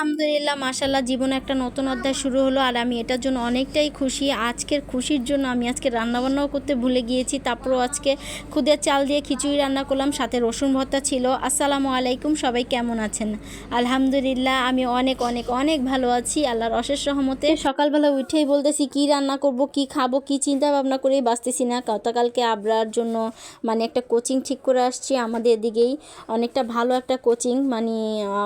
আলহামদুলিল্লাহ মাশাল্লাহ জীবনে একটা নতুন অধ্যায় শুরু হলো আর আমি এটার জন্য অনেকটাই খুশি। আজকের খুশির জন্য আমি আজকে রান্নাবান্নাও করতে ভুলে গিয়েছি। তারপরও আজকে খুদের চাল দিয়ে খিচুড়ি রান্না করলাম, সাথে রসুন ভর্তা ছিল। আসসালামু আলাইকুম, সবাই কেমন আছেন? আলহামদুলিল্লাহ, আমি অনেক অনেক অনেক ভালো আছি। আল্লাহর অশেষ রহমতে সকালবেলা উঠেই বলতেছি, কি রান্না করব, কি খাব, কি চিন্তা ভাবনা করেই বাঁচতেছি না। গতকালকে আবরার জন্য মানে একটা কোচিং ঠিক করে আসছি আমাদের এদিকেই। অনেকটা ভালো একটা কোচিং মানে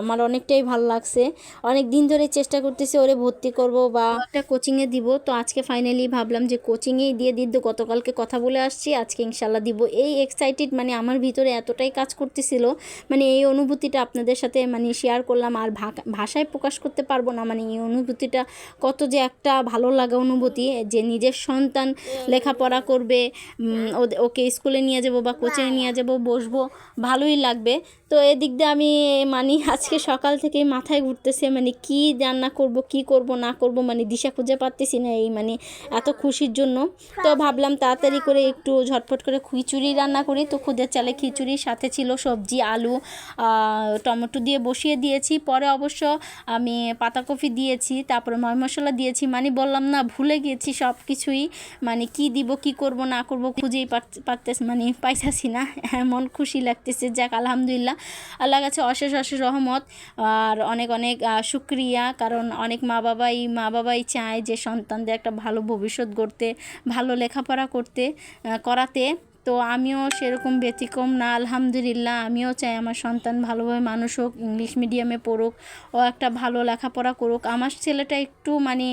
আমার অনেকটাই ভালো লাগছে। অনেক দিন ধরে চেষ্টা করতেছি ওরে ভর্তি করব বা একটা কোচিংয়ে দিব। তো আজকে ফাইনালি ভাবলাম যে কোচিংয়েই দিয়ে দিদ্দ গতকালকে কথা বলে আসছি, আজকে ইনশাল্লাহ দিব। এই এক্সাইটেড মানে আমার ভিতরে এতটাই কাজ করতেছিল মানে এই অনুভূতিটা আপনাদের সাথে মানে শেয়ার করলাম আর ভাষায় প্রকাশ করতে পারব না মানে এই অনুভূতিটা কত যে একটা ভালো লাগা অনুভূতি, যে নিজের সন্তান লেখাপড়া করবে ওকে স্কুলে নিয়ে যাব বা কোচিংয়ে নিয়ে যাব, বসবো, ভালোই লাগবে। তো এদিক দিয়ে আমি মানে আজকে সকাল থেকে মাথায় ঘুরতেছে মানে কি রান্না করব, কি করব, না করব মানে দিশা খুঁজে পাচ্তেছি না এই মানে এত খুশির জন্য। তো ভাবলাম তাড়াতাড়ি করে একটু ঝটফট করে খিচুড়ি রান্না করি। তো খুদের চালে খিচুড়ির সাথে ছিল সবজি, আলু টমেটো দিয়ে বসিয়ে দিয়েছি। পরে অবশ্য আমি পাতাকপি দিয়েছি, তারপরে ময় মশলা দিয়েছি। মানে বললাম না, ভুলে গিয়েছি সব কিছুই মানে কি দিব, কি করব, না করব, খুঁজেই পার- পারতেছি মানে পাইতাছি না। এমন খুশি লাগতেছে। যাক, আলহামদুলিল্লাহ। আল্লাহ কাছে অশেষ অশেষ রহমত। আর অনেক অনেক আহ, শুক্রিয়া কারণ অনেক মা বাবাই মা বাবাই চায় যে সন্তানদের একটা ভালো ভবিষ্যৎ গড়তে ভালো লেখাপড়া করতে করাতে। তো আমিও সেরকম ব্যতিক্রম না আলহামদুলিল্লাহ। আমিও চাই আমার সন্তান ভালোভাবে মানুষ হোক ইংলিশ মিডিয়ামে পড়ুক ও একটা ভালো লেখাপড়া করুক। আমার ছেলেটা একটু মানে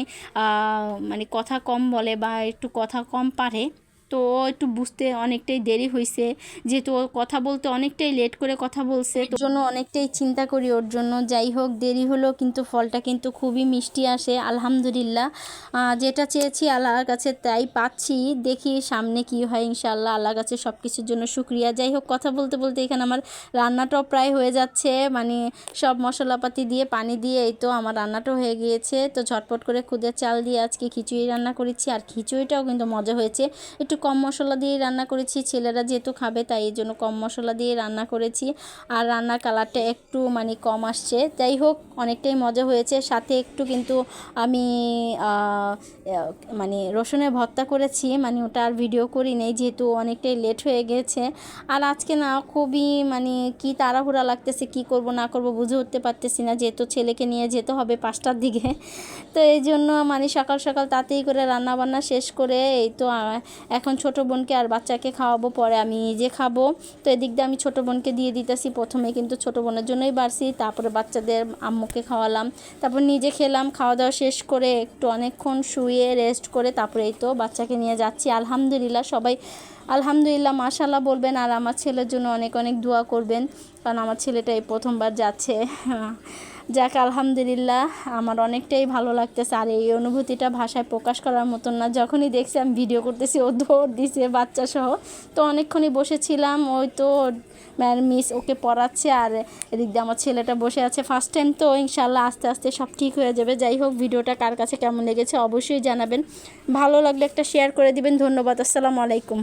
মানে কথা কম বলে বা একটু কথা কম পারে। তো ও একটু বুঝতে অনেকটাই দেরি হয়েছে যেহেতু ও কথা বলতে অনেকটাই লেট করে কথা বলছে, তো জন্য অনেকটাই চিন্তা করি ওর জন্য। যাই হোক, দেরি হলো, কিন্তু ফলটা কিন্তু খুবই মিষ্টি আসে, আলহামদুলিল্লাহ। যেটা চেয়েছি আল্লাহর কাছে তাই পাচ্ছি। দেখি সামনে কি হয়, ইনশাআল্লাহ আল্লাহর কাছে সব কিছুর জন্য শুক্রিয়া। যাই হোক, কথা বলতে বলতে এখানে আমার রান্নাটাও প্রায় হয়ে যাচ্ছে। মানে সব মশলাপাতি দিয়ে, পানি দিয়ে এই তো আমার রান্নাটাও হয়ে গিয়েছে। তো ঝটপট করে খুদের চাল দিয়ে আজকে খিচুড়ি রান্না করেছি। আর খিচুড়িটাও কিন্তু মজা হয়েছে। একটু কম মশলা দিয়ে রান্না করেছি ছেলেরা যেহেতু খাবে তাই এই জন্য কম মশলা দিয়ে রান্না করেছি। আর রান্নার কালারটা একটু মানে কম আসছে। যাই হোক অনেকটাই মজা হয়েছে। সাথে একটু কিন্তু আমি মানে রসুনের ভর্তা করেছি মানে ওটা আর ভিডিও করি নেই যেহেতু অনেকটাই লেট হয়ে গেছে। আর আজকে না খুবই মানে কি তাড়াহুড়া লাগতেছে কি করব না করব বুঝে উঠতে পারতেছি না যেহেতু ছেলেকে নিয়ে যেতে হবে পাঁচটার দিকে। তো এই জন্য মানে সকাল সকাল তাড়াতাড়ি করে রান্না বান্না শেষ করে এই তো আহ, এখন ছোট বোনকে আর বাচ্চাকে খাওয়াবো, পরে আমি নিজে খাব। তো এদিক দিয়ে আমি ছোট বোনকে দিয়ে দিতেছি। প্রথমে কিন্তু ছোট বোনের জন্যই বাড়ছি, তারপরে বাচ্চাদের আম্মুকে খাওয়ালাম। তারপর নিজে খেলাম, খাওয়া দাওয়া শেষ করে একটু অনেকক্ষণ শুয়ে রেস্ট করে তারপরে এই তো বাচ্চাকে নিয়ে যাচ্ছি। আলহামদুলিল্লাহ সবাই, আলহামদুলিল্লাহ মাশাল্লাহ বলবেন। আর আমার ছেলের জন্য অনেক অনেক দোয়া করবেন, কারণ আমার ছেলেটা এই প্রথমবার যাচ্ছে। যাক, আলহামদুলিল্লাহ, আমার অনেকটাই ভালো লাগতেছে। আর এই অনুভূতিটা ভাষায় প্রকাশ করার মতন না। যখনই দেখছি আমি ভিডিও করতেছি, ও দৌড় দিছে বাচ্চা সহ তো অনেকক্ষণই বসেছিলাম, ওই তো ম্যাম, মিস ওকে পড়াচ্ছে, আর এদিক দিয়ে আমার ছেলেটা বসে আছে ফার্স্ট টাইম তো ইনশাল্লাহ আস্তে আস্তে সব ঠিক হয়ে যাবে। যাই হোক, ভিডিওটা কার কাছে কেমন লেগেছে অবশ্যই জানাবেন। ভালো লাগলে একটা শেয়ার করে দিবেন। ধন্যবাদ, আসসালামু আলাইকুম।